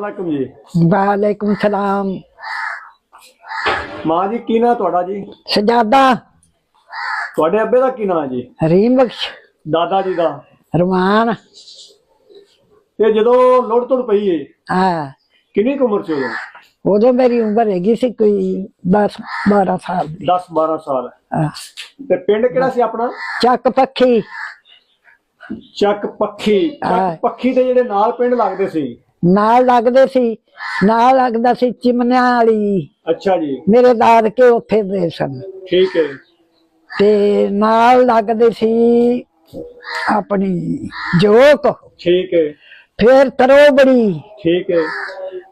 ਵਾਲੇਕੁਮ ਜੀ। ਵਾਲੇਕੁਮ ਸਲਾਮ। ਮਾਂ ਜੀ ਕੀ ਨਾਂ ਤੁਹਾਡਾ ਜੀ? ਸਜਾਦਾ। ਤੁਹਾਡੇ ਅੱਬੇ ਦਾ ਕੀ ਨਾਂ ਹੈ ਜੀ? ਹਰੀਮ ਬਖਸ਼। ਦਾਦਾ ਜੀ ਦਾ। ਰਮਾਨ। ਤੇ ਜਦੋਂ ਲੋੜ ਤੋੜ ਪਈ ਏ ਆ ਕਿੰਨੀ ਕੁ ਉਮਰ ਸੀ ਉਦੋਂ? ਉਦੋਂ ਮੇਰੀ ਉਮਰ ਹੈਗੀ ਸੀ ਕੋਈ 10 12 ਸਾਲ ਦੀ। 10 12 ਸਾਲ। ਤੇ ਪਿੰਡ ਕਿਹੜਾ ਸੀ ਆਪਣਾ? ਚੱਕ ਪੱਖੀ। ਚੱਕ ਪੱਖੀ। ਹਾਂ। ਚੱਕ ਪੱਖੀ ਦੇ ਜਿਹੜੇ ਨਾਲ ਪਿੰਡ ਲੱਗਦੇ ਸੀ ਨਾਲ ਲੱਗਦੇ ਸੀ ਨਾਲ ਲੱਗਦਾ ਸੀ ਚਿਮਨਿਆਂ ਵਾਲੀ। ਅੱਛਾ ਜੀ। ਮੇਰੇ ਦਾਦਕੇ ਉੱਥੇ ਦੇ ਸਨ। ਠੀਕ ਹੈ ਤੇ ਨਾਲ ਲੱਗਦੇ ਸੀ ਆਪਣੀ ਜੋਕ। ਠੀਕ ਹੈ। ਫਿਰ ਤਰੋਬੜੀ। ਠੀਕ ਹੈ।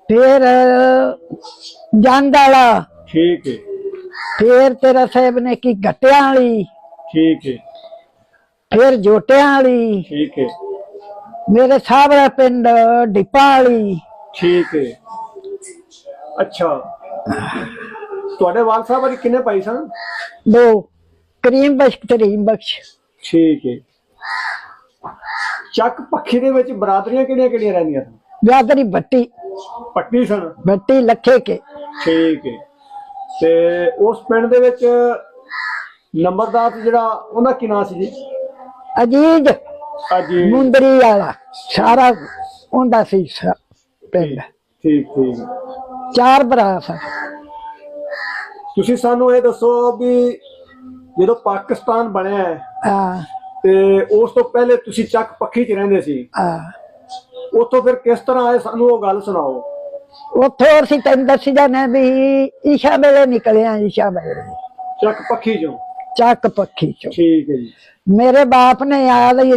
ਫਿਰ ਜੰਗ ਵਾਲਾ। ਠੀਕ ਹੈ। ਫਿਰ ਤੇਰਾ ਸਾਹਿਬ ਨੇ ਕੀ ਗੱਟਿਆਂ ਵਾਲੀ। ਠੀਕ ਹੈ। ਫਿਰ ਜੋਟਿਆਂ ਵਾਲੀ। ਠੀਕ ਹੈ। ਮੇਰੇ ਸਾਹਬਰਾ ਪਿੰਡ ਡਿੱਪਾ ਵਾਲੀ ਠੀਕ ਹੈ। ਅੱਛਾ। ਤੁਹਾਡੇ ਵਾਲ ਸਾਹਿਬ ਵਾਲੀ ਕਿੰਨੇ ਭਾਈ ਸਨ? ਦੋ। ਕਰੀਮ ਬਖਸ਼ ਤੇ ਰਹੀਮ ਬਖਸ਼। ਠੀਕ ਹੈ। ਚੱਕ ਪੱਖੀ ਦੇ ਵਿੱਚ ਬਰਾਦਰੀਆਂ ਕਿਹੜੀਆਂ ਕਿਹੜੀਆਂ ਰਹਿੰਦੀਆਂ ਸਨ? ਬਿਆਦਰੀ ਬੱਟੀ। ਪੱਟੀ ਸਨ? ਬੱਟੀ ਲੱਖੇ ਕੇ। ਠੀਕ ਹੈ। ਤੇ ਉਸ ਪਿੰਡ ਦੇ ਵਿੱਚ ਨੰਬਰਦਾਰ ਜਿਹੜਾ ਉਹਦਾ ਕੀ ਨਾਂ ਸੀ ਜੀ? ਅਜੀਜ ਅਜੀ ਮੁੰਦਰੀ ਵਾਲਾ ਸਾਰਾ ਹੁੰਦਾ ਸੀ ਸ- ਪਿੰਡ। ਠੀਕ ਠੀਕ ਚਾਰ ਭਰਾ ਸਨ ਤੁਸੀਂ ਸਾਨੂੰ ਇਹ ਦੱਸੋ ਵੀ ਜਦੋਂ ਪਾਕਿਸਤਾਨ ਬਣਿਆ ਹੈ, ਆ ਤੇ ਉਸ ਤੋਂ ਪਹਿਲੇ ਤੁਸੀਂ ਚੱਕ ਪੱਖੀ 'ਚ ਰਹਿੰਦੇ ਸੀ। ਆ ਉੱਥੋਂ ਫਿਰ ਕਿਸ ਤਰ੍ਹਾਂ ਆਏ? ਸਾਨੂੰ ਉਹ ਗੱਲ ਸੁਣਾਓ। ਉੱਥੋਂ ਅਸੀਂ ਤੈਨੂੰ ਦੱਸੀ ਜਾਂਦੇ ਵੀ ਈਸ਼ਾ ਵੇਲੇ ਨਿਕਲੇ ਆ ਈਸ਼ਾ ਵੇਲੇ ਚੱਕ ਪੱਖੀ 'ਚੋਂ। ਚੱਕ ਪੱਖੀ ਚੋਂ। ਠੀਕ ਹੈ ਜੀ। ਮੇਰੇ ਬਾਪ ਨੇ ਆ ਲਈ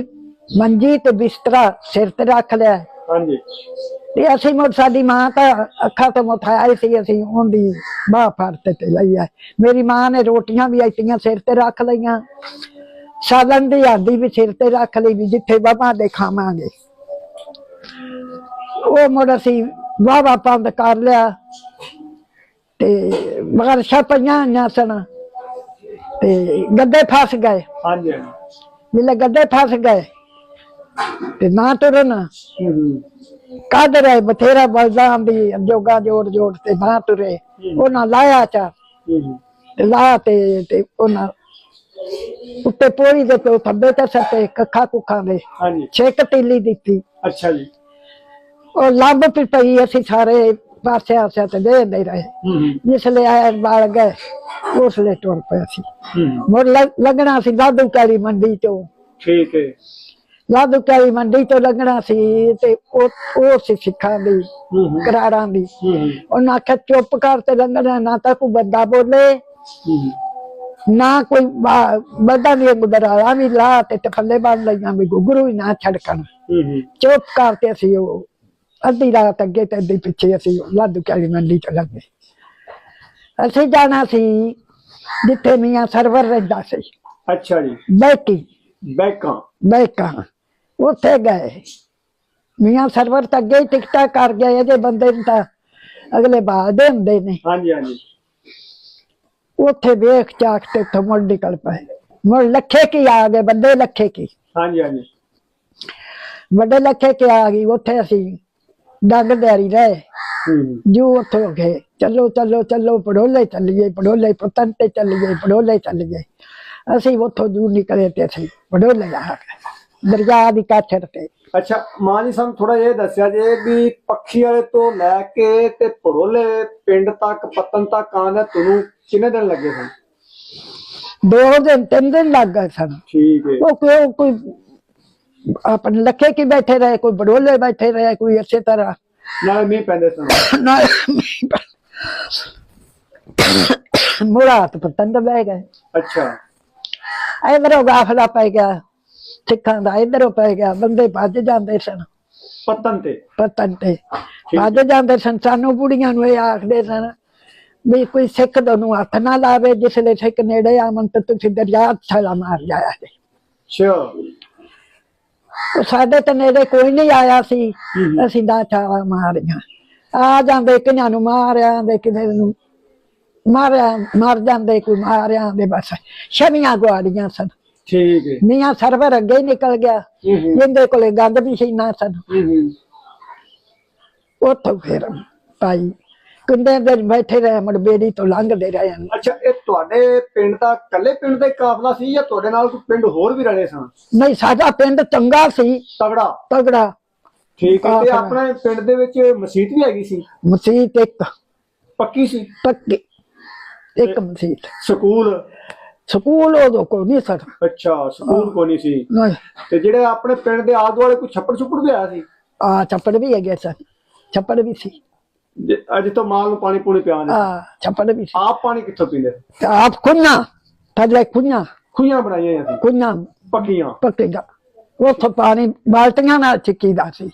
ਮੰਜੀ ਤੇ ਬਿਸਤਰਾ ਸਿਰ ਤੇ ਰੱਖ ਲਿਆ। ਹਾਂਜੀ। ਤੇ ਅਸੀਂ ਮੁੜ ਸਾਡੀ ਮਾਂ ਤਾਂ ਅੱਖਾਂ ਤੋਂ ਮੁਠਾਈ ਸੀ ਅਸੀਂ ਉਹਦੀ ਬਾਹ ਫੜ ਤੇ ਲਈ ਆ ਮੇਰੀ ਮਾਂ ਨੇ ਰੋਟੀਆਂ ਵੀ ਐਤੀਆਂ ਸਿਰ ਤੇ ਰੱਖ ਲਈਆਂ। ਸਾਲਨ ਦੀ ਆਦੀ ਵੀ ਸਿਰ ਤੇ ਰੱਖ ਲਈ ਵੀ ਜਿੱਥੇ ਬਾਬਾ ਦੇ ਖਾਵਾਂਗੇ। ਉਹ ਮੁੜ ਅਸੀਂ ਵਾਵਾ ਪੰਦ ਕਰ ਲਿਆ। ਤੇ ਮਗਰ ਛਪਈਆਂ ਆਈਆਂ ਸਨ। ਤੇ ਗੱਦੇ ਫਸ ਗਏ। ਹਾਂਜੀ। ਜਿਲੇ ਗੱਦੇ ਫਸ ਗਏ। ਤੇ ਨਾ ਤੁਰਨ। ਕੱਢ ਰਹੇ ਬਥੇਰਾ ਬਲਦਾਂ ਦੀ ਜੋਗਾ ਜੋੜ ਜੋੜ ਤੇ ਨਾ ਤੁਰੇ। ਉਹਨਾਂ ਲਾਇਆ ਚਾ। ਤੇ ਲਾ ਤੇ ਤੇ ਉਹਨਾਂ ਉੱਤੇ ਪੋਰੀ ਦੇ ਤੇ ਥੱਬੇ ਤੇ ਸੱਤੇ ਕੱਖਾ ਕੁੱਖਾਂ ਦੇ। ਹਾਂਜੀ। ਛੇਕ ਤੀਲੀ ਦਿੱਤੀ। ਅੱਛਾ ਜੀ। ਉਹ ਲੱਭ ਪਈ ਪਈ ਅਸੀਂ ਸਾਰੇ ਪਾਸੇ ਆਸੇ ਤੇ ਦੇਂਦੇ ਰਹੇ। ਹੂੰ ਹੂੰ। ਜਿਸਲੇ ਆਏ ਬਾਲ ਗਏ ਉਸਲੇ ਟੁਰ ਪਏ ਸੀ ਲੱਗ- ਲੱਗਣਾ ਸੀ ਲਾਦੂ ਕਾਲੀ ਮੰਡੀ ਤੋਂ ਠੀਕ ਹੈ ਲਾਦੂ ਕਾਲੀ ਮੰਡੀ ਤੋਂ ਲੱਗਣਾ ਸੀ ਤੇ ਉਹ ਉਹ ਸੀ ਸਿੱਖਾਂ ਦੀ ਕਰਾਰਾਂ ਦੀ। ਉਹਨਾਂ ਆਖਿਆ ਚੁੱਪ ਕਰ ਤੇ ਲੰਘਣਾ ਨਾ ਤਾਂ ਕੋਈ ਬੰਦਾ ਬੋਲੇ। ਨਾ ਕੋਈ ਬੰਦਾ ਵੀ ਗੁਦਰਾਲਾ ਵੀ ਲਾ ਤੇ ਥੱਲੇ ਬੰਨ ਲਈਆਂ ਵੀ ਗੁਗਰੂ ਹੀ ਨਾ ਛੜਕਣ। ਚੁੱਪ ਕਰਕੇ ਅਸੀਂ ਉਹ ਅੱਧੀ ਰਾਤ ਅੱਗੇ ਤੇ ਅੱਧੀ ਪਿੱਛੇ ਅਸੀਂ ਲਾਦੂ ਕਾਲੀ ਮੰਡੀ ਚ ਲੱਗੇ। ਅਸੀਂ ਜਾਣਾ ਸੀ ਜਿੱਥੇ ਮੀਆਂ ਸਰਵਰ ਰਹਿੰਦਾ ਸੀ। ਅੱਛਾ ਜੀ। ਬੈਕੀ। ਬੈਕਾਂ। ਬੈਕਾਂ। ਉੱਥੇ ਗਏ ਮੀਆਂ ਸਰਵਰ ਤਾਂ ਅੱਗੇ ਹੀ ਟਿਕਟਾਂ ਕਰ ਗਏ ਇਹਦੇ ਬੰਦੇ ਨੂੰ ਤਾਂ ਅਗਲੇ ਬਾਅਦ ਹੁੰਦੇ ਨੇ ਹਾਂਜੀ ਹਾਂਜੀ ਉੱਥੇ ਵੇਖ ਚਾਕ ਤੇ ਉੱਥੋਂ ਮੁੜ ਨਿਕਲ ਪਏ ਮੁੜ ਲੱਖੇ ਕੀ ਆ ਗਏ ਵੱਡੇ ਲੱਖੇ ਕੀ ਹਾਂਜੀ ਹਾਂਜੀ ਵੱਡੇ ਲੱਖੇ ਕੀ ਆ ਗਈ ਉੱਥੇ ਅਸੀਂ ਡੰਗ ਦਿਹਾੜੀ ਰਹੇ ਹੂੰ ਹੂੰ ਜੂ ਉੱਥੋਂ ਗਏ ਚਲੋ ਚਲੋ ਚਲੋ ਪੜੋਲੇ ਚੱਲੀਏ ਪੜੋਲੇ ਪਤਨ ਤੇ ਚੱਲੀਏ ਪੜੋਲੇ ਚੱਲੀਏ ਅਸੀਂ ਉੱਥੋਂ ਜੂ ਨਿਕਲੇ ਤੇ ਅਸੀਂ ਪੜੋਲੇ ਆ ਗਏ ਦਰਿਆ ਦੀ ਕਾਠਰ ਤੇ ਅੱਛਾ ਮਾਂ ਜੀ ਸਾਨੂੰ ਥੋੜਾ ਇਹ ਦੱਸਿਆ ਜੇ ਵੀ ਪੱਖੀ ਵਾਲੇ ਤੋਂ ਲੈ ਕੇ ਤੇ ਪੜੋਲੇ ਪਿੰਡ ਤੱਕ ਪਤਨ ਤੱਕ ਆਉਂਦਾ ਤੁਹਾਨੂੰ ਕਿੰਨੇ ਦਿਨ ਲੱਗੇ ਸਨ? ਦੋ ਦਿਨ ਤਿੰਨ ਦਿਨ ਲੱਗ ਗਏ ਸਨ। ਠੀਕ ਹੈ। ਉਹ ਕੋਈ ਕੋਈ ਆਪਣੇ ਲੱਖੇ ਕੀ ਬੈਠੇ ਰਹੇ ਕੋਈ ਬੜੋਲੇ ਬੈਠੇ ਰਹੇ ਕੋਈ ਇਸੇ ਤਰ੍ਹਾਂ। ਨਾਲੇ ਮੀਂਹ ਪੈਂਦੇ ਸਨ। ਨਾ ਮੁਰਾਤ ਪਤੰਦ ਬਹਿ ਗਏ। ਅੱਛਾ। ਇਧਰੋਂ ਗਾਫਲਾ ਪੈ ਗਿਆ। ਸਿੱਖਾਂ ਦਾ ਇਧਰੋਂ ਪੈ ਗਿਆ ਬੰਦੇ ਭੱਜ ਜਾਂਦੇ ਸਨ। ਪਤਨ ਤੇ। ਪਤਨ ਤੇ। ਭੱਜ ਜਾਂਦੇ ਸਨ। ਸਾਨੂੰ ਬੁੜੀਆਂ ਨੂੰ ਇਹ ਆਖਦੇ ਸਨ ਵੀ ਕੋਈ ਸਿੱਖ ਨੂੰ ਹੱਥ ਨਾ ਲਾਵੇ ਜਿਸਲੇ ਸਿੱਖ ਨੇੜੇ ਆਵਣ ਤਾਂ ਤੁਸੀਂ ਦਰਿਆ ਛਾਲਾ ਮਾਰ ਜਾਇਆ ਜੇ। ਉਹ ਸਾਡੇ ਤੇ ਨੇੜੇ ਕੋਈ ਨਹੀਂ ਆਇਆ ਸੀ। ਅਸੀਂ ਦਾ ਛਾਲਾ ਮਾਰੀਆਂ। ਆ ਜਾਂਦੇ ਕਿਨਾਂ ਨੂੰ ਮਾਰਿਆ ਦੇ ਕਿਨੇ ਨੂੰ ਮਾਰਿਆ ਮਰ ਜਾਂਦੇ ਕੋਈ ਮਾਰਿਆ ਦੇ ਬਸ। ਸ਼ਮੀਆਂ ਗਵਾੜੀਆਂ ਸਨ। ਠੀਕ ਹੈ। ਮੀਆਂ ਸਰਵਰ ਅੱਗੇ ਹੀ ਨਿਕਲ ਗਿਆ। ਜਿੰਦੇ ਕੋਲੇ ਗੰਦ ਵੀ ਸੀ ਨਾ ਸਨ। ਉੱਥੋਂ ਫਿਰ ਪਾਈ ਕਿੰਨੇ ਦਿਨ ਬੈਠੇ ਰਹੇ ਮੁੜ ਬੇੜੀ ਤੋਂ ਲੰਘਦੇ ਰਹੇ ਹਨ। ਅੱਛਾ ਇਹ ਤੁਹਾਡੇ ਪਿੰਡ ਦਾ ਇਕੱਲੇ ਪਿੰਡ ਦਾ ਹੀ ਕਾਫਲਾ ਸੀ ਜਾਂ ਤੁਹਾਡੇ ਨਾਲ ਕੋਈ ਪਿੰਡ ਹੋਰ ਵੀ ਰਲੇ ਸਨ? ਨਹੀਂ ਸਾਡਾ ਪਿੰਡ ਚੰਗਾ ਸੀ। ਤਗੜਾ? ਤਗੜਾ। ਠੀਕ ਹੈ ਤੇ ਕਾਫਲਾ। ਆਪਣੇ ਪਿੰਡ ਦੇ ਵਿੱਚ ਮਸਜਿਦ ਵੀ ਹੈਗੀ ਸੀ? ਮਸੀਤ ਇੱਕ। ਪੱਕੀ ਸੀ? ਪੱਕੀ। ਇੱਕ ਮਸੀਤ। ਸਕੂਲ? ਸਕੂਲ ਉਦੋਂ ਕੋਈ ਨਹੀਂ ਸਰ ਅੱਛਾ ਸਕੂਲ ਕੋ ਨਹੀਂ ਸੀ। ਨਹੀਂ। ਤੇ ਜਿਹੜੇ ਆਪਣੇ ਪਿੰਡ ਦੇ ਆਲੇ ਦੁਆਲੇ ਕੋਈ ਛੱਪੜ ਛੁੱਪੜ ਵੀ ਆਇਆ ਸੀ? ਆ ਛੱਪੜ ਵੀ ਹੈਗੇ ਸਨ। ਛੱਪੜ ਵੀ ਸੀ। ਜੇ- ਅੱਜ ਤੋਂ ਮਾਲ ਨੂੰ ਪਾਣੀ ਪੂਣੀ ਪਿਆਉਂਦੇ ਆ ਛੱਪੜ ਵੀ ਸੀ। ਆਪ ਪਾਣੀ ਕਿੱਥੋਂ ਪੀਂਦੇ? ਤੇ ਆਪ ਕੁੰਨਾ ਥੱਲੇ ਕੁੰਨਾ ਖੂਹਾਂ ਬਣਾਈਆਂ ਸੀ। ਕੁੰਨਾ ਪੱਕੀਆਂ। ਪੱਕੇਗਾ ਉੱਥੋਂ ਪਾਣੀ ਬਾਲਟੀਆਂ ਨਾਲ ਚਿੱਕੀਦਾ ਸੀ।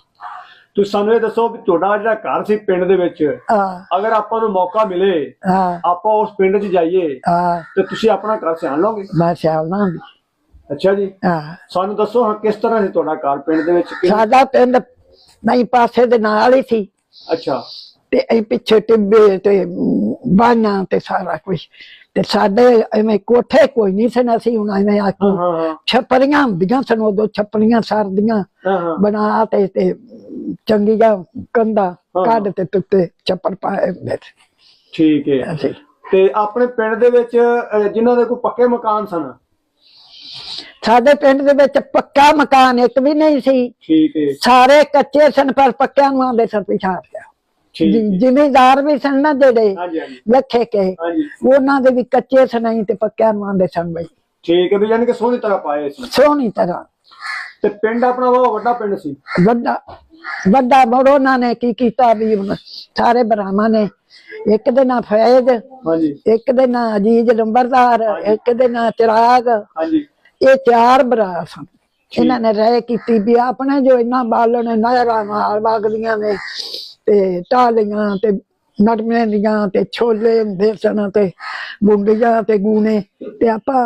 ਤੁਸੀਂ ਸਾਨੂੰ ਇਹ ਦੱਸੋ ਵੀ ਤੁਹਾਡਾ ਜਿਹੜਾ ਘਰ ਸੀ ਪਿੰਡ ਦੇ ਵਿੱਚ ਆ ਅਗਰ ਆਪਾਂ ਨੂੰ ਮੌਕਾ ਮਿਲੇ ਆ ਆਪਾਂ ਉਸ ਪਿੰਡ 'ਚ ਜਾਈਏ ਆ ਤੇ ਤੁਸੀਂ ਆਪਣਾ ਘਰ ਸਿਆਣ ਲਓਗੇ? ਮੈਂ ਸਿਆਲਣਾ ਵੀ ਅੱਛਾ ਜੀ। ਆ ਸਾਨੂੰ ਦੱਸੋ ਹਾਂ ਕਿਸ ਤਰ੍ਹਾਂ ਸੀ ਤੁਹਾਡਾ ਘਰ ਪਿੰਡ ਦੇ ਵਿੱਚ? ਸਾਡਾ ਪਿੰਡ ਨਹੀਂ ਪਾਸੇ ਦੇ ਨਾਲ ਹੀ ਸੀ। ਅੱਛਾ। ਤੇ ਇਹ ਪਿੱਛੇ ਟਿੱਬੇ ਤੇ ਬਾਣਾ ਤੇ ਸਾਰਾ ਕੁਝ ਤੇ ਸਾਡੇ ਐਵੇਂ ਕੋਠੇ ਕੋਈ ਨਹੀਂ ਸਨ ਅਸੀਂ ਹੁਣ ਐਵੇਂ ਹਾਂ ਛੱਪਰੀਆਂ ਹੁੰਦੀਆਂ ਸਨ ਉਦੋਂ ਛੱਪਰੀਆਂ ਸਰਦੀਆਂ ਬਣਾ ਤੇ ਤੇ ਚੰਗੀਆਂ ਕੰਦਾ ਹਾਂ। ਕੱਢ ਤੇ ਤੁੱਤੇ ਛੱਪਰ ਪਾਏ ਹੁੰਦੇ ਸੀ। ਠੀਕ ਹੈ ਅਸੀਂ ਤੇ ਆਪਣੇ ਪਿੰਡ ਦੇ ਵਿੱਚ ਅਹ, ਜਿਨ੍ਹਾਂ ਦੇ ਕੋਈ ਪੱਕੇ ਮਕਾਨ ਸਨ? ਸਾਡੇ ਪਿੰਡ ਦੇ ਵਿੱਚ ਪੱਕਾ ਮਕਾਨ ਇੱਕ ਵੀ ਨਹੀਂ ਸੀ। ਠੀਕ ਹੈ ਸਾਰੇ ਕੱਚੇ ਸਨ ਪਰ ਪੱਕਿਆਂ ਨੂੰ ਆਂਦੇ ਸਨ ਪਿਛਾੜ ਠੀਕ ਹੈ। ਜ਼ਿਮੀਦਾਰ ਵੀ ਸਨ ਨਾ ਜਿਹੜੇ ਹਾਂਜੀ ਹਾਂਜੀ। ਲੱਖੇ ਕੇ। ਹਾਂਜੀ। ਉਹਨਾਂ ਦੇ ਵੀ ਕੱਚੇ ਸਨ ਤੇ ਪੱਕਿਆਂ ਨੂੰ ਆਂਦੇ ਸਨ ਬਈ। ਠੀਕ ਹੈ ਵੀ ਯਾਨੀ ਕਿ ਸੋਹਣੀ ਤਰ੍ਹਾਂ ਪਾਏ ਸੀ। ਸੋਹਣੀ ਤਰ੍ਹਾਂ। ਤੇ ਪਿੰਡ ਆਪਣਾ ਬਹੁਤ ਵੱਡਾ ਪਿੰਡ ਸੀ। ਵੱਡਾ। ਵੱਡਾ ਬੜ ਉਹਨਾਂ ਨੇ ਕੀ ਕੀਤਾ ਵੀ ਸਾਰੇ ਬਰਾਮਾਂ ਨੇ। ਇੱਕ ਦੇ ਨਾਂ ਫੈਜ਼ ਹਾਂਜੀ। ਇੱਕ ਦੇ ਨਾਂ ਅਜੀਜ਼ ਨੰਬਰਦਾਰ ਇੱਕ ਦੇ ਨਾਂ ਚਿਰਾਗ। ਹਾਂਜੀ। ਇਹ ਚਾਰ ਭਰਾ ਸਨ। ਇਹਨਾਂ ਨੇ ਰਹਿ ਕੀਤੀ ਵੀ ਆਪਣੇ ਜੋ ਇੰਨਾ ਬਾਲਣ ਨਹਿਰਾਂ ਨਾਲ ਵਗਦੀਆਂ ਨੇ ਤੇ ਟਾਲੀਆਂ ਤੇ ਨਰਮੇ ਦੀਆਂ ਤੇ ਛੋਲੇ ਹੁੰਦੇ ਸਨ ਤੇ ਬੁੰਡੀਆਂ ਤੇ ਗੂਨੇ ਤੇ ਆਪਾਂ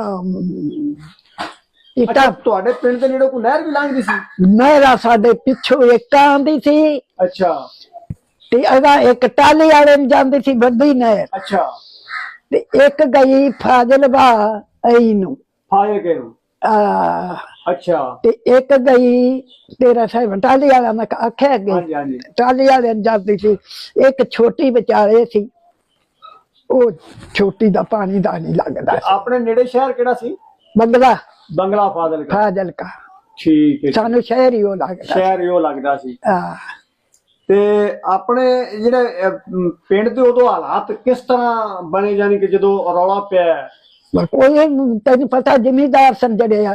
ਅੱਛਾ ਇੱਟਾਂ ਤੁਹਾਡੇ ਪਿੰਡ ਦੇ ਨੇੜੇ ਕੋਈ ਨਹਿਰ ਵੀ ਲੰਘਦੀ ਸੀ? ਨਹਿਰਾ ਸਾਡੇ ਪਿੱਛੋਂ ਇੱਕ ਆਂਦੀ ਸੀ। ਅੱਛਾ। ਤੇ ਇਹਦਾ ਇੱਕ ਟਾਲੀ ਵਾਲੇ ਨੂੰ ਜਾਂਦੀ ਸੀ ਵੱਡੀ ਨਹਿਰ। ਅੱਛਾ। ਤੇ ਇੱਕ ਗਈ ਫਾਜ਼ਲਵਾ ਐ ਨੂੰ। ਫਾਇਰ ਕੇ ਨੂੰ? ਆ। ਅੱਛਾ। ਤੇ ਇੱਕ ਗਈ ਤੇਰਾ ਸਾਹਿਬ ਟਾਲੀ ਵਾਲਾ ਮੈਂ ਆਖਿਆ ਅੱਗੇ। ਹਾਂਜੀ ਹਾਂਜੀ। ਟਾਲੀ ਵਾਲੇ ਨੂੰ ਜਾਂਦੀ ਸੀ। ਇੱਕ ਛੋਟੀ ਵਿਚਾਰੇ ਸੀ। ਉਹ ਛੋਟੀ ਦਾ ਪਾਣੀ ਦਾ ਨਹੀਂ ਲੱਗਦਾ ਆਪਣੇ ਨੇੜੇ ਸ਼ਹਿਰ ਕਿਹੜਾ ਸੀ? ਬੰਗਲਾ। ਬੰਗਲਾ ਫਾਜ਼ਲ ਕਾ ਫਾਜ਼ਲ ਕਾ ਠੀਕ ਹੈ ਸਾਨੂੰ ਸ਼ਹਿਰ ਹੀ ਉਹ ਲੱਗਦਾ ਸ਼ਹਿਰ ਇਹੋ ਲੱਗਦਾ ਸੀ। ਆ ਤੇ ਆਪਣੇ ਜਿਹੜੇ ਪਿੰਡ ਦੇ ਉਦੋਂ ਹਾਲਾਤ ਕਿਸ ਤਰ੍ਹਾਂ ਬਣੇ? ਜਾਣੀ ਕਿ ਜਦੋਂ ਰੌਲਾ ਪਿਆ ਕੋਈ ਤੈਨੂੰ ਪਤਾ ਜ਼ਿਮੀਦਾਰ ਸਨ ਜਿਹੜੇ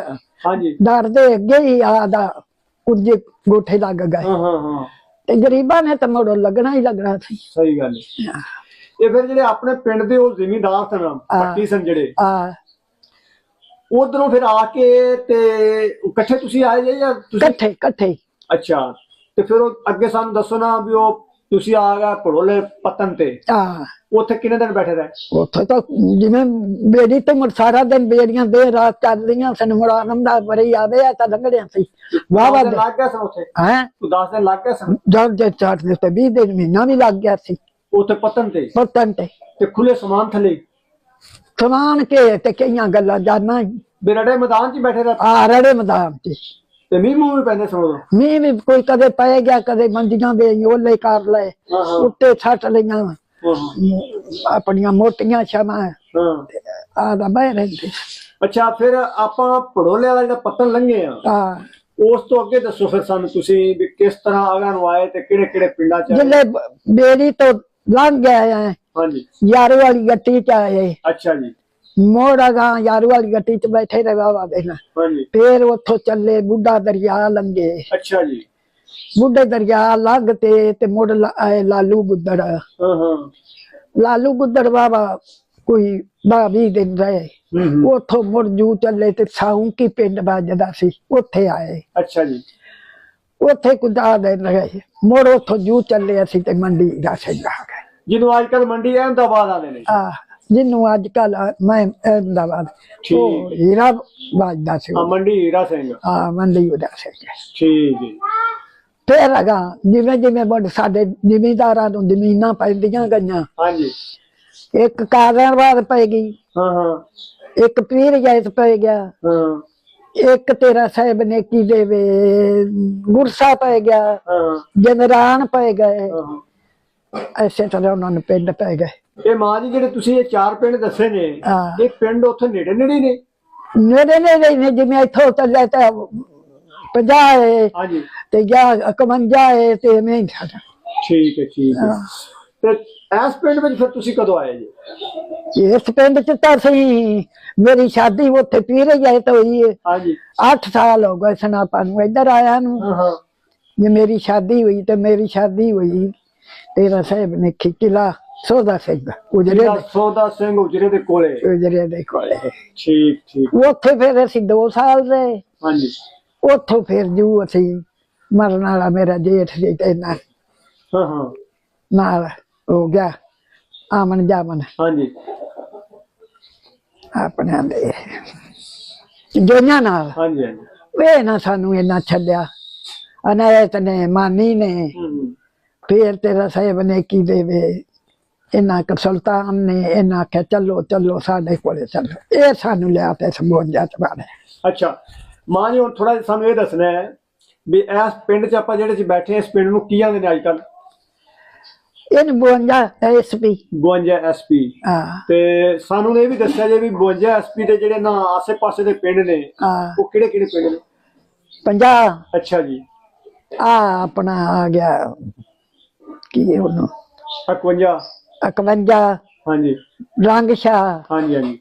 ਹਾਂਜੀ। ਡਰਦੇ ਅੱਗੇ ਹੀ ਆਦਾ ਕੁਝ ਗੋਠੇ ਲੱਗ ਗਏ। ਹਾਂ ਹਾਂ ਹਾਂ। ਤੇ ਗਰੀਬਾਂ ਨੇ ਤਾਂ ਮੋੜੋ ਲੱਗਣਾ ਹੀ ਲੱਗਣਾ ਸੀ। ਸਹੀ ਗੱਲ ਹੈ। ਇਹ ਫਿਰ ਜਿਹੜੇ ਆਪਣੇ ਪਿੰਡ ਦੇ ਉਹ ਜ਼ਿਮੀਂਦਾਰ ਸਨ ਪੱਟੀ ਸਨ ਜਿਹੜੇ। ਆ ਉਧਰੋਂ ਫਿਰ ਆ ਕੇ ਤੇ ਇਕੱਠੇ ਤੁਸੀਂ ਆਏ ਜੇ ਜਾਂ ਤੁਸੀਂ ਇਕੱਠੇ ਇਕੱਠੇ ਅੱਛਾ ਤੇ ਫਿਰ ਉਹ ਅੱਗੇ ਸਾਨੂੰ ਦੱਸੋ ਨਾ ਵੀ ਉਹ ਤੁਸੀਂ ਆ ਗਏ ਭੜੋਲੇ ਪਤਨ ਤੇ। ਆ ਉੱਥੇ ਕਿੰਨੇ ਦਿਨ ਬੈਠੇ ਰਹੇ? ਉੱਥੇ ਤਾਂ ਜਿਵੇਂ ਬੇੜੀ ਤੇ ਮੁੜ ਸਾਰਾ ਦਿਨ ਬੇੜੀਆਂ ਦੇ ਰਾਤ ਚੱਲਦੀਆਂ ਸਨ ਮੁਰਾਨਮ ਦਾ ਬੜੀ ਆਵੇ ਆ ਤਾਂ ਲੰਘੜਿਆ ਸੀ ਵਾਹ ਦਸ ਦਿਨ ਵਾਹ ਲੱਗ ਗਿਆ ਸਨ ਉੱਥੇ? ਹੈ? ਤੂੰ 10 ਦਿਨ ਲੱਗ ਗਏ ਸਨ? ਜਦ ਜੇ ਚਾਟ ਦੇ ਤੇ 20 ਦਿਨ ਮਹੀਨਾ ਵੀ ਲੱਗ ਗਿਆ ਸੀ। ਉੱਥੇ ਪਤਨ ਤੇ? ਪਤਨ ਤੇ। ਤੇ ਖੁੱਲੇ ਸਮਾਨ ਥੱਲੇ? ਸਮਾਨ ਕੇ ਤੇ ਕਈਆਂ ਗੱਲਾਂ ਜਾਣਾ ਹੀ ਬਿਰੜੇ ਮੈਦਾਨ 'ਚ ਹੀ ਬੈਠੇ ਰਹੇ ਆ ਰੜੇ ਮੈਦਾਨ ਤੇ ਤੇ ਮੀਂਹ ਮੂੰਹ ਵੀ ਪੈਂਦੇ ਸਨ ਉਦੋਂ ਮੀਂਹ ਵੀ ਕੋਈ ਕਦੇ ਪੈ ਗਿਆ ਕਦੇ ਮੰਜੀਆਂ ਦੇ ਓਲੇ ਕਰ ਲਏ ਹਾਂ ਹਾਂ। ਉੱਤੇ ਛੱਟ ਲਈਆਂ। ਹਾਂ, ਆਪਣੀਆਂ ਮੋਟੀਆਂ ਛਾਵਾਂ। ਹਾਂ। ਆ ਦਾ ਬਹਿ ਰਹਿੰਦੇ। ਅੱਛਾ ਫਿਰ ਆਪਾਂ ਭੜੋਲੇ ਵਾਲਾ ਜਿਹੜਾ ਪਤਨ ਲੰਘੇ ਆ ਆ ਉਸ ਤੋਂ ਅੱਗੇ ਦੱਸੋ ਫਿਰ ਸਾਨੂੰ ਤੁਸੀਂ ਵੀ ਕਿਸ ਤਰ੍ਹਾਂ ਅਗਾਂ ਨੂੰ ਆਏ ਤੇ ਕਿਹੜੇ ਕਿਹੜੇ ਪਿੰਡਾਂ 'ਚ ਆਏ? ਜਿੱਲੇ ਬੇੜੀ ਤੋਂ ਲੰਘ ਗਏ ਆ ਹਾਂਜੀ। ਯਾਰੂ ਵਾਲੀ ਗੱਟੀ ਚ ਆਏ। ਅੱਛਾ ਜੀ। ਮੋੜਾ ਗਾ ਯਾਰੂ ਵਾਲੀ ਗੱਟੀ ਚ ਬੈਠੇ ਰਹੇ ਵਾਵਾ ਦੇਣਾ ਹਾਂਜੀ। ਫੇਰ ਉੱਥੋਂ ਚੱਲੇ ਬੁੱਢਾ ਦਰਿਆ ਲੰਘੇ। ਅੱਛਾ ਜੀ। ਬੁੱਢੇ ਦਰਿਆ ਲੰਘ ਤੇ ਤੇ ਮੁੜ ਆਏ ਲਾਲੂ ਗੁੱਦੜ। ਹਾਂ ਹਾਂ। ਲਾਲੂ ਗੁੱਦੜ ਬਾਬਾ ਕੋਈ ਦਾ ਵੀ ਦਿਨ ਰਹੇ। ਉੱਥੋਂ ਮੁੜ ਜੂ ਚੱਲੇ ਤੇ ਸਾਊਂ ਕੀ ਪਿੰਡ ਵੱਜਦਾ ਸੀ। ਉੱਥੇ ਆਏ। ਅੱਛਾ ਜੀ। ਉੱਥੇ ਕੁਦਾ ਦੇ ਰਹੇ। ਮੁੜ ਉੱਥੋਂ ਜੂ ਚੱਲੇ ਅਸੀਂ ਤੇ ਮੰਡੀ ਦਾ ਸਿੰਘ ਆ ਜਿਹਨੂੰ ਅੱਜ ਕੱਲ ਮੰਡੀ ਅਹਿਮਦਾਬਾਦ ਆਦੇ ਨੇ। ਆ ਜਿਹਨੂੰ ਅੱਜ ਕੱਲ ਮੈਂ ਅਹਿਮਦਾਬਾਦ। ਉਹ ਹੀਰਾ ਵੱਜਦਾ ਸੀ ਆ ਮੰਡੀ ਹੀਰਾ ਸਿੰਘ। ਆ ਮੰਡੀ ਉਹਦਾ ਸਿੰਘ। ਠੀਕ ਹੈ ਫੇਰ ਅਗਾ ਜਿਵੇਂ ਜਿਵੇਂ ਬੜ ਸਾਡੇ ਜ਼ਿਮੀਂਦਾਰਾਂ ਨੂੰ ਜ਼ਮੀਨਾਂ ਪੈਂਦੀਆਂ ਗਈਆਂ ਹਾਂਜੀ। ਇੱਕ ਕਾਰਨ ਬਾਅਦ ਪੈ ਗਈ ਹਾਂ ਹਾਂ। ਇੱਕ ਪੀਰ ਜੈਤ ਪੈ ਗਿਆ ਹਾਂ। ਇੱਕ ਤੇਰਾ ਸਾਹਿਬ ਨੇ ਕੀ ਦੇਵੇ ਗੁਰਸਾ ਪੈ ਗਿਆ ਹਾਂ। ਜਨਰਾਨ ਪੈ ਗਏ ਹਾਂ। ਐਸੇ ਤਰ੍ਹਾਂ ਉਹਨਾਂ ਨੂੰ ਪਿੰਡ ਪੈ ਗਏ। ਇਹ ਮਾਂ ਜੀ ਜਿਹੜੇ ਤੁਸੀਂ ਇਹ ਚਾਰ ਪਿੰਡ ਦੱਸੇ ਨੇ ਹਾਂ। ਇਹ ਪਿੰਡ ਉੱਥੇ ਨੇੜੇ ਨੇੜੇ ਨੇ? ਨੇੜੇ ਨੇੜੇ ਨੇ ਜਿਵੇਂ ਇੱਥੋਂ ਚੱਲੇ ਤਾਂ 50 ਹੈ ਹਾਂਜੀ। ਤੇ ਜਾਂ 51 ਹੈ ਤੇ ਮੈਂ ਠੀਕ ਹੈ ਠੀਕ ਹੈ। ਤੇ ਇਸ ਪਿੰਡ ਵਿੱਚ ਫਿਰ ਤੁਸੀਂ ਕਦੋਂ ਆਏ ਜੀ? ਇਸ ਪਿੰਡ ਚ ਤਾਂ ਅਸੀਂ ਮੇਰੀ ਸ਼ਾਦੀ ਉੱਥੇ ਪੀਰੇ ਜਾਏ ਤਾਂ ਹੋਈ ਹੈ ਹਾਂਜੀ। 8 ਸਾਲ ਹੋ ਗਏ ਸਨ ਆਪਾਂ ਨੂੰ ਇੱਧਰ ਆਇਆ ਨੂੰ। ਹਾਂ ਹਾਂ। ਜੇ ਮੇਰੀ ਸ਼ਾਦੀ ਹੋਈ ਤੇ ਮੇਰੀ ਸ਼ਾਦੀ ਹੋਈ। ਤੇਰਾ ਸਾਹਿਬ ਨੇ ਖਿੱਚਲਾ ਸੋਦਾ ਸਿੰਘ ਉਜਰੇ ਜਿਹੜਾ ਦੇ ਸੌਦਾ ਸਿੰਘ ਉਜਰੇ ਦੇ ਕੋਲੇ। ਉਜਰੇ ਦੇ ਕੋਲੇ। ਠੀਕ ਠੀਕ। ਉੱਥੇ ਫਿਰ ਅਸੀਂ 2 ਸਾਲ ਰਹੇ। ਹਾਂਜੀ। ਉੱਥੋਂ ਫਿਰ ਜੂ ਅਸੀਂ ਮਰਨ ਵਾਲਾ ਮੇਰਾ ਜੇਠ ਸੀ ਤੇ ਨਾਲ ਹਾਂ ਹਾਂ। ਨਾਲ ਹੋ ਗਿਆ ਆਮਨ ਜਾਮਨ। ਹਾਂਜੀ। ਆਪਣਿਆਂ ਦੇ। ਜੋਈਆਂ ਨਾਲ। ਹਾਂਜੀ ਹਾਂਜੀ। ਵੇ ਨਾ ਸਾਨੂੰ ਇੰਨਾ ਛੱਡਿਆ ਅਨਾਇਤ ਨੇ ਮਾਨੀ ਨੇ। ਫੇਰ ਤੇਰਾ ਸਾਹਿਬ ਨੇ ਕੀ ਦੇਵੇ? ਇਹਨਾਂ ਕ ਸੁਲਤਾਨ ਨੇ ਇਹਨਾਂ ਆਖਿਆ ਚੱਲੋ ਚੱਲੋ ਸਾਡੇ ਕੋਲੇ ਚੱਲੋ। ਇਹ ਸਾਨੂੰ ਲਿਆ ਤੇ ਸੰਬੋਧਿਆ ਚ ਬਾਰੇ ਅੱਛਾ ਮਾਂ ਜੀ ਹੁਣ ਥੋੜਾ ਸਾਨੂੰ ਇਹ ਦੱਸਣਾ ਹੈ ਵੀ ਇਸ ਪਿੰਡ 'ਚ ਆਪਾਂ ਜਿਹੜੇ 'ਚ ਬੈਠੇ ਇਸ ਪਿੰਡ ਨੂੰ ਕੀ ਆਂਦੇ ਨੇ ਅੱਜ ਕੱਲ ਇਹਨ ਬੋਂਜਾ ਐਸਪੀ 52 ਐਸਪੀ ਤੇ ਸਾਨੂੰ ਇਹ ਵੀ ਦੱਸਿਆ ਜੇ ਵੀ 52 ਐਸਪੀ ਦੇ ਜਿਹੜੇ ਨਾ ਆਸੇ-ਪਾਸੇ ਦੇ ਪਿੰਡ ਨੇ ਉਹ ਕਿਹੜੇ ਕਿਹੜੇ ਪਿੰਡ ਨੇ? ਪੰਜਾਹ। ਅੱਛਾ ਜੀ। ਆ ਆਪਣਾ ਆ ਗਿਆ। ਕੀ ਉਹਨੂੰ 51 51 ਹਾਂਜੀ। ਰੰਗ ਸ਼ਾਹ। ਹਾਂਜੀ ਹਾਂਜੀ।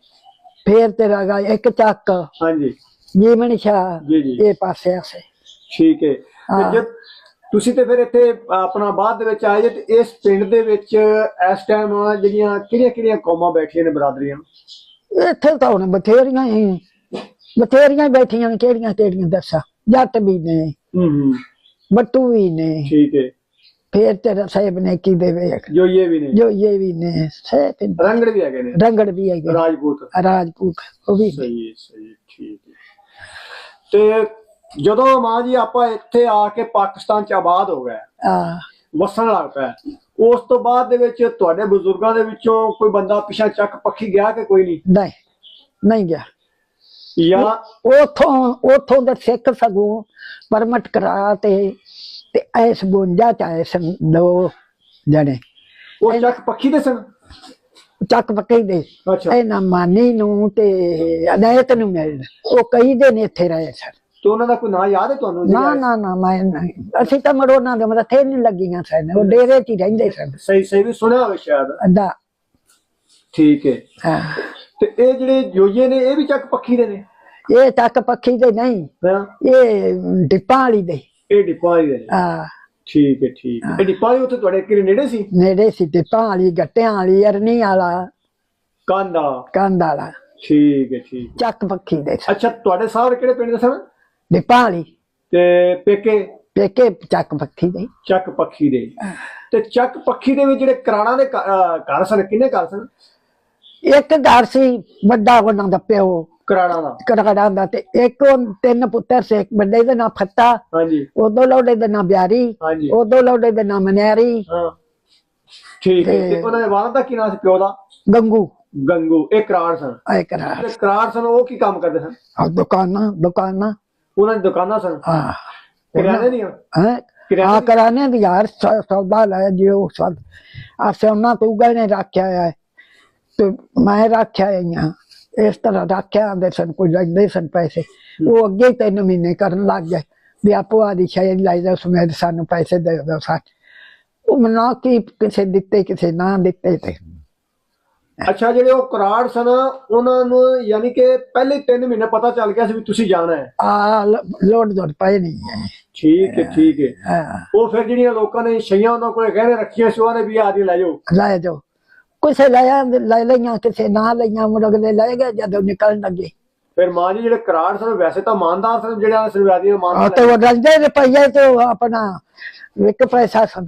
ਫੇਰ ਤੇਰਾ ਗਾ ਇੱਕ ਚੱਕ। ਹਾਂਜੀ। ਜੀਵਨ ਜੀ ਇਹ ਪਾਸੇ ਆਸੇ ਠੀਕ ਹੈ। ਤੇ ਹਾਂ। ਜਦ ਤੁਸੀਂ ਤੇ ਫਿਰ ਇੱਥੇ ਆਪਣਾ ਬਾਅਦ ਦੇ ਵਿੱਚ ਆਏ ਜੇ ਤੇ ਇਸ ਪਿੰਡ ਦੇ ਵਿੱਚ ਇਸ ਟਾਈਮ ਜਿਹੜੀਆਂ ਕਿਹੜੀਆਂ ਕਿਹੜੀਆਂ ਕੌਮਾਂ ਬੈਠੀਆਂ ਨੇ ਬਰਾਦਰੀਆਂ? ਇੱਥੇ ਤਾਂ ਹੁਣ ਬਥੇਰੀਆਂ ਹੀ ਬਥੇਰੀਆਂ ਬੈਠੀਆਂ ਨੇ ਕਿਹੜੀਆਂ ਕਿਹੜੀਆਂ ਦੱਸਾਂ। ਜੱਟ ਵੀ ਨੇ ਹੂੰ ਹੂੰ। ਬੱਟੂ ਵੀ ਨੇ। ਠੀਕ ਹੈ। ਫੇਰ ਤੇਰਾ ਸਾਹਿਬ ਨੇ ਕੀ ਦੇਵੇ ਜੋ ਇਹ ਵੀ ਨੇ। ਜੋ ਇਹ ਵੀ ਨੇ। ਸੇ ਤੇ ਰੰਗੜ ਵੀ ਹੈਗੇ ਨੇ। ਰੰਗੜ ਵੀ ਹੈਗੇ। ਰਾਜਪੂਤ। ਰਾਜਪੂਤ ਉਹ ਵੀ। ਸਹੀ ਹੈ ਸਹੀ ਹੈ, ਠੀਕ ਹੈ। ਤੇ ਜਦੋਂ ਮਾਂ ਜੀ ਆਪਾਂ ਇੱਥੇ ਆ ਕੇ ਪਾਕਿਸਤਾਨ ਚ ਆਬਾਦ ਹੋ ਗਏ ਆ ਵਸਣ ਲੱਗ ਪਿਆ ਉਸ ਤੋਂ ਬਾਅਦ ਦੇ ਵਿੱਚ ਤੁਹਾਡੇ ਬਜ਼ੁਰਗਾਂ ਦੇ ਵਿੱਚੋਂ ਕੋਈ ਬੰਦਾ ਪਿਛਾ ਚੱਕ ਪੱਖੀ ਗਿਆ ਕਿ ਕੋਈ ਨਹੀਂ? ਨਹੀਂ ਨਹੀਂ ਗਿਆ। ਜਾਂ ਉਥੋਂ ਉਥੋਂ ਦੇ ਸਿੱਖ ਸਗੋਂ ਪਰਮਟ ਕਰਾ ਤੇ ਤੇ ਐਸ 52 ਚ ਆਏ ਸਨ ਦੋ ਜਣੇ। ਉਹ ਚੱਕ ਪੱਖੀ ਦੇ ਸਨ? ਚੱਕ ਪੱਕੇ ਦੇ। ਅੱਛਾ। ਇਹਨਾਂ ਮਾਨੀ ਨੂੰ ਤੇ ਅਨਾਇਤ ਨੂੰ ਮਿਲਣ ਉਹ ਕਈ ਦਿਨ ਇੱਥੇ ਰਹੇ ਸਨ। ਤੇ ਉਹਨਾਂ ਦਾ ਕੋਈ ਨਾਂ ਯਾਦ ਹੈ ਤੁਹਾਨੂੰ? ਨਾ ਨਾ ਨਾ ਮੈਂ ਨਹੀਂ। ਅਸੀਂ ਤਾਂ ਮਰੋਨਾ ਦੇ ਮੱਥੇ ਨਹੀਂ ਲੱਗੀਆਂ ਸਨ। ਉਹ ਡੇਰੇ 'ਚ ਹੀ ਰਹਿੰਦੇ ਸਨ। ਸਹੀ ਸਹੀ ਵੀ ਸੁਣਿਆ ਹੋਵੇ ਸ਼ਾਇਦ। ਅੱਧਾ। ਠੀਕ ਹੈ। ਹਾਂ। ਤੇ ਇਹ ਜਿਹੜੇ ਜੋਈਏ ਨੇ ਇਹ ਵੀ ਚੱਕ ਪੱਖੀ ਦੇ ਨੇ? ਇਹ ਚੱਕ ਪੱਖੀ ਦੇ ਨਹੀਂ। ਇਹ ਡਿੱਪਾਂ ਵਾਲੀ ਦੇ। ਇਹ ਡਿਪਾਈ ਦੇ ਨੇ ਆ ਠੀਕ ਹੈ ਠੀਕ ਹੈ। ਇਹ ਡਿਪਾਈ ਉੱਥੇ ਤੁਹਾਡੇ ਕਿਹੜੇ ਨੇੜੇ ਸੀ? ਨੇੜੇ ਸੀ ਡਿੱਪਾਂ ਵਾਲੀ ਗੱਟਿਆਂ ਵਾਲੀ ਅਰਨੀ ਵਾਲਾ। ਕਾਂਦਾ ਕੰਧ ਵਾਲਾ। ਠੀਕ ਹੈ ਠੀਕ ਚੱਕ ਪੱਖੀ ਦੇ। ਅੱਛਾ ਤੁਹਾਡੇ ਸਾਹਮਣੇ ਕਿਹੜੇ ਪਿੰਡ ਦੇ ਸਨ? ਡਿੱਪਾਂ ਵਾਲੀ। ਤੇ ਪੇਕੇ? ਪੇਕੇ ਚੱਕ ਪੱਖੀ ਦੇ। ਚੱਕ ਪੱਖੀ ਦੇ। ਤੇ ਚੱਕ ਪੱਖੀ ਦੇ ਵਿੱਚ ਜਿਹੜੇ ਕਰਾਣਾ ਦੇ ਘ- ਅਹ ਘਰ ਸਨ ਕਿੰਨੇ ਘਰ ਸਨ? ਇੱਕ ਘਰ ਸੀ ਵੱਡਾ ਉਹਨਾਂ ਦਾ ਪਿਓ। ਕਰਾਣਾ ਦਾ ਕੜਕੜਾ ਦਾ ਤੇ ਇੱਕ ਉਹ ਤਿੰਨ ਪੁੱਤਰ ਸੀ ਇੱਕ ਵੱਡੇ ਦੇ ਨਾਂ ਫੱਤਾ ਹਾਂਜੀ। ਉਦੋਂ ਲੋੜੇ ਦੇ ਨਾਂ ਬਿਆਰੀ ਹਾਂਜੀ। ਉਦੋਂ ਲੋੜੇ ਦੇ ਨਾਂ ਮਨਿਆਰੀ। ਹਾਂ। ਠੀਕ ਹੈ। ਤੇ ਉਹਨਾਂ ਦੇ ਕੀ ਨਾਮ ਸੀ ਪਿਓ ਦਾ? ਗੰਗੂ। ਗੰਗੂ। ਇਹ ਕਰਾਰ ਸਨ। ਆਏ ਕਰਾ ਤੇ ਕਰਾਰ ਸਨ ਉਹ ਕੀ ਕੰਮ ਕਰਦੇ ਸਨ? ਆ ਦੁਕਾਨਾਂ ਦੁਕਾਨਾਂ। ਉਹਨਾਂ ਦੀ ਦੁਕਾਨਾਂ ਸਨ। ਹਾਂ। ਕਿਰਾਣੇ ਦੀਆਂ? ਹੈ? ਕਿਰਾਣੇ ਆ ਕਰਾਨੇ ਦੀ ਯਾਰ ਸੌਦਾ ਲੈ ਜਿਓ ਸਦ ਆ ਸੋਨਾ ਤੂੰ ਗਏ ਰੱਖਿਆ ਹੈ? ਤੇ ਮੈਂ ਰੱਖਿਆ ਹੈ ਇਸ ਤਰ੍ਹਾਂ ਰੱਖਿਆ ਆਂਦੇ ਸਨ ਕੋਈ ਲੈਂਦੇ ਸਨ ਪੈਸੇ। ਉਹ ਅੱਗੇ ਹੀ ਤਿੰਨ ਮਹੀਨੇ ਕਰਨ ਲੱਗ ਗਏ ਵੀ ਆਪੋ ਆਦੀ ਸ਼ਾਇਦ ਲੈ ਜਾ ਸਮੇਂ ਸਾਨੂੰ ਪੈਸੇ ਦੇ ਦਿਓ ਸਾ। ਉਹ ਮਨਾ ਕੀ ਕਿਸੇ ਦਿੱਤੇ ਕਿਸੇ ਨਾ ਦਿੱਤੇ ਤੇ। ਅੱਛਾ ਜਿਹੜੇ ਉਹ ਕਰਾਰ ਸਨ ਉਹਨਾਂ ਨੂੰ ਯਾਨੀ ਕਿ ਪਹਿਲੇ 3 ਮਹੀਨੇ ਪਤਾ ਚੱਲ ਗਿਆ ਸੀ ਵੀ ਤੁਸੀਂ ਜਾਣਾ ਹੈ। ਆ ਲੋਡ ਲੋਡ ਪਏ ਨਹੀਂ ਹੈ। ਠੀਕ ਹੈ ਠੀਕ ਹੈ। ਉਹ ਫਿਰ ਜਿਹੜੀਆਂ ਲੋਕਾਂ ਨੇ ਛਈਆਂ ਉਹਨਾਂ ਕੋਲੇ ਗਹਿਣੇ ਰੱਖੀਆਂ ਸੀ ਉਹਨੇ ਵੀ ਆਦੀ ਲੈ ਜਾਓ। ਲੈ ਜਾਓ। ਕਿਸੇ ਲੈ ਆਂਦੇ- ਲੈ ਲਈਆਂ ਕਿਸੇ ਨਾ ਲਈਆਂ ਮੁਰਗਲੇ ਲੈ ਗਏ ਜਦੋਂ ਨਿਕਲਣ ਲੱਗੇ। ਫਿਰ ਮਾਂ ਜੀ ਜਿਹੜੇ ਕਰਾਰ ਸਨ ਵੈਸੇ ਤਾਂ ਇਮਾਨਦਾਰ ਸਨ ਜਿਹੜੇ ਸਰਵਾਦੀਆਂ ਆ ਇਮਾਨਦਾਰ ਤੇ ਉਹ ਰੰਦੇ ਰੁਪਈਏ ਤੇ ਉਹ ਆਪਣਾ ਇੱਕ ਪੈਸਾ ਸਨ।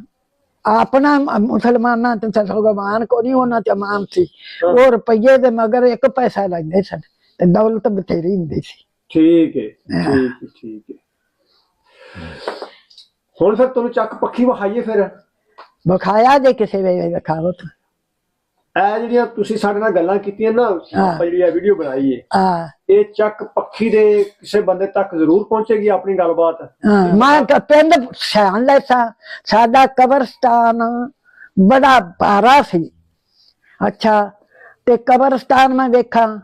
ਆਪਣਾ ਮੁਸਲਮਾਨਾਂ ਤੇ ਸਲਮਾਨ ਕੋ ਨਹੀਂ ਉਹਨਾਂ ਤੇ ਮਾਨ ਸੀ। ਉਹ ਰੁਪਈਏ ਦੇ ਮਗਰ ਇੱਕ ਪੈਸਾ ਲੈਂਦੇ ਸਨ ਤੇ ਦੌਲਤ ਬਥੇਰੀ ਹੁੰਦੀ ਸੀ। ਠੀਕ ਹੈ। ਠੀਕ ਹੈ ਠੀਕ ਹੈ ਹੁਣ ਫਿਰ ਤੁਹਾਨੂੰ ਚੱਕ ਪੱਖੀ ਵਹਾਈਏ ਫਿਰ। ਵਿਖਾਇਆ ਜੇ ਕਿਸੇ ਵੇਲੇ ਵਿਖਾਓ ਤਾਂ। ਇਹ ਜਿਹੜੀਆਂ ਤੁਸੀਂ ਸਾਡੇ ਨਾਲ ਗੱਲਾਂ ਕੀਤੀਆਂ ਨਾ ਆਪਾਂ ਜਿਹੜੀ ਇਹ ਵੀਡੀਓ ਬਣਾਈ ਹੈ। ਆ ਇਹ ਚੱਕ ਪੱਖੀ ਦੇ ਕਿਸੇ ਬੰਦੇ ਤੱਕ ਜ਼ਰੂਰ ਪਹੁੰਚੇਗੀ ਆਪਣੀ ਗੱਲਬਾਤ। ਹਾਂ, ਮੈਂ ਤਾਂ ਪਿੰਡ ਸਿਆਣ ਲੈ ਸਾਂ। ਸਾਡਾ ਕਬਰਸਤਾਨ ਬੜਾ ਭਾਰਾ ਸੀ। ਅੱਛਾ ਤੇ ਕਬਰਸਤਾਨ ਮੈਂ ਵੇਖਾਂ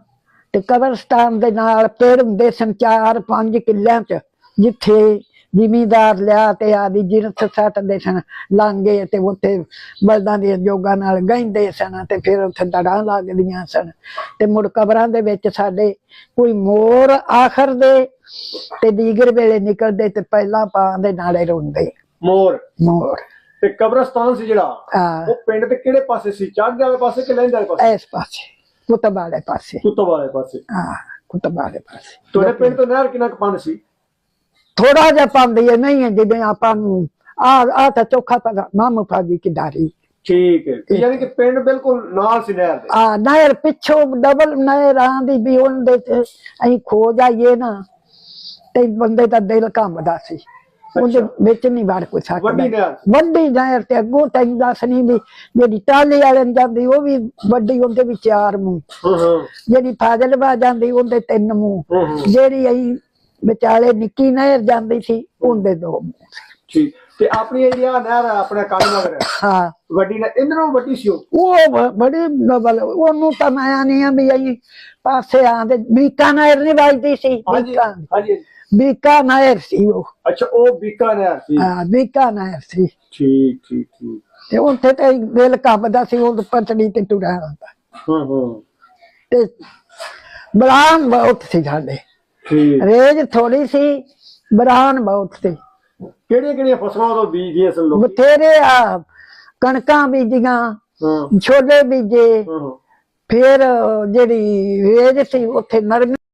ਤੇ ਕਬਰਸਤਾਨ ਦੇ ਨਾਲ ਪੇੜ ਹੁੰਦੇ ਸਨ ਚਾਰ ਪੰਜ ਕਿੱਲਿਆਂ ਚ ਜਿੱਥੇ ਜ਼ਿਮੀਦਾਰ ਲਿਆ ਤੇ ਆਦੀ ਜਿਰਤ ਸੱਟਦੇ ਸਨ ਲਾਂਗੇ ਤੇ ਉੱਥੇ ਬਲਦਾਂ ਦੇ ਜੋਗਾਂ ਨਾਲ ਗਹਿੰਦੇ ਸਨ ਤੇ ਫਿਰ ਉੱਥੇ ਦੜਾਂ ਲੱਗਦੀਆਂ ਸਨ। ਤੇ ਮੁੜ ਕਬਰਾਂ ਦੇ ਵਿੱਚ ਸਾਡੇ ਕੋਈ ਮੋਰ ਆਖਰ ਦੇ ਤੇ ਦੀਗਰ ਵੇਲੇ ਨਿਕਲਦੇ ਤੇ ਪਹਿਲਾਂ ਪਾਂ ਦੇ ਨਾਲੇ ਰੋਂਦੇ। ਮੋਰ? ਮੋਰ। ਤੇ ਕਬਰਸਤਾਨ ਸੀ ਜਿਹੜਾ? ਉਹ ਪਿੰਡ ਦੇ ਕਿਹੜੇ ਪਾਸੇ ਸੀ? ਚੜ੍ਹਦੇ ਵਾਲੇ ਪਾਸੇ ਕਿ ਲਹਿੰਦੇ ਵਾਲੇ ਪਾਸੇ? ਇਸ ਪਾਸੇ ਕੁਤਬ ਵਾਲੇ ਪਾਸੇ। ਕੁੱਤਬ ਵਾਲੇ ਪਾਸੇ। ਆ ਕੁਤਬ ਵਾਲੇ ਪਾਸੇ। ਤੁਹਾਡੇ ਪਿੰਡ ਤੋਂ ਨਹਿਰ ਕਿੰਨਾ ਕੁ ਪੰਨ ਸੀ? ਥੋੜਾ ਜਿਹਾ ਪਾਉਂਦੀ ਹੈ ਨਹੀਂ ਹੈ ਜਿਵੇਂ ਆਪਾਂ ਨੂੰ ਆ ਆ ਤਾਂ ਚੋਖਾ ਪਤਾ ਮਾਮੂ ਫਾਜੀ ਕੀ ਦਾਰੀ ਠੀਕ ਹੈ ਯਾਨੀ ਕਿ ਪਿੰਡ ਬਿਲਕੁਲ ਨਾਲ ਸੀ ਨਹਿਰ ਦੇ। ਆ ਨਹਿਰ ਪਿੱਛੋਂ ਡਬਲ ਨਹਿਰ ਆਂਦੀ ਵੀ ਉਹਦੇ ਤੇ ਅਸੀਂ ਖੋ ਜਾਈਏ ਨਾ ਤੇ ਬੰਦੇ ਦਾ ਦਿਲ ਕੰਬਦਾ ਸੀ। ਉਹਦੇ ਵਿੱਚ ਨਹੀਂ ਵੜ ਕੋਈ ਸਕਦਾ। ਵੱਡੀ ਨਹਿਰ ਵੱਡੀ ਨਹਿਰ ਤੇ ਅੱਗੋਂ ਤੈਨੂੰ ਦੱਸ ਨਹੀਂ ਵੀ ਜਿਹੜੀ ਟਾਲੀ ਵਾਲੇ ਨੂੰ ਜਾਂਦੀ ਉਹ ਵੀ ਵੱਡੀ ਉਹਦੇ ਵੀ ਚਾਰ ਮੂੰਹ। ਹਾਂ ਹਾਂ। ਜਿਹੜੀ ਫਾਜ਼ਲਵਾ ਜਾਂਦੀ ਉਹਦੇ ਤਿੰਨ ਮੂੰਹ। ਜਿਹੜੀ ਅਸੀਂ ਵਿਚਾਲੇ ਨਿੱਕੀ ਨਹਿਰ ਜਾਂਦੀ ਸੀ ਉਹਦੇ ਦੋ ਮੂੰਹ ਸੀ। ਠੀਕ। ਤੇ ਆਪਣੀ ਜਿਹੜੀ ਆ ਨਹਿਰ ਆ, ਆਪਣਾ ਕਾਲੀ ਨਗਰ ਹੈ ਹਾਂ। ਵੱਡੀ ਨਹਿਰ ਇਹਨਾਂ ਨਾਲੋਂ ਵੱਡੀ ਸੀ ਉਹ? ਉਹ ਬ- ਬੜੀ ਨਬਲ ਉਹਨੂੰ ਤਾਂ ਮੈਂ ਨਹੀਂ ਆ ਵੀ ਅਸੀਂ ਪਾਸੇ ਆਂਦੇ ਬੀਕਾਨੇਰ ਨਹੀਂ ਵੱਜਦੀ ਸੀ ਹਾਂਜੀ ਬੀਕਾ। ਹਾਂਜੀ ਬੀਕਾਨੇਰ ਸੀ ਉਹ। ਅੱਛਾ ਉਹ ਬੀਕਾ ਨਹਿਰ ਸੀ। ਹਾਂ ਬੀਕਾਨੇਰ ਸੀ। ਠੀਕ ਠੀਕ ਠੀਕ। ਤੇ ਉੱਥੇ ਤੇ ਦਿਲ ਕੰਬਦਾ ਸੀ ਉਹ ਪਤੜੀ ਤੇ ਟੁਰਾ ਹੁੰਦਾ ਹਾਂ ਹਾਂ। ਤੇ ਬਲਾਨ ਬਹੁਤ ਸੀ ਸਾਡੇ। ਠੀਕ। ਰੇਜ ਥੋੜੀ ਸੀ ਬਰਾਨ ਬਹੁਤ ਸੀ। ਕਿਹੜੀਆਂ ਕਿਹੜੀਆਂ ਫਸਲਾਂ ਤੋਂ ਬੀਜਦੀਆਂ ਸਨ ਲੋਕ? ਬਥੇਰੇ ਆ ਕਣਕਾਂ ਬੀਜੀਆਂ ਛੋਲੇ ਬੀਜੇ ਹਾਂ। ਫਿਰ ਜਿਹੜੀ ਰੇਜ ਸੀ ਉੱਥੇ ਨਰਮੀ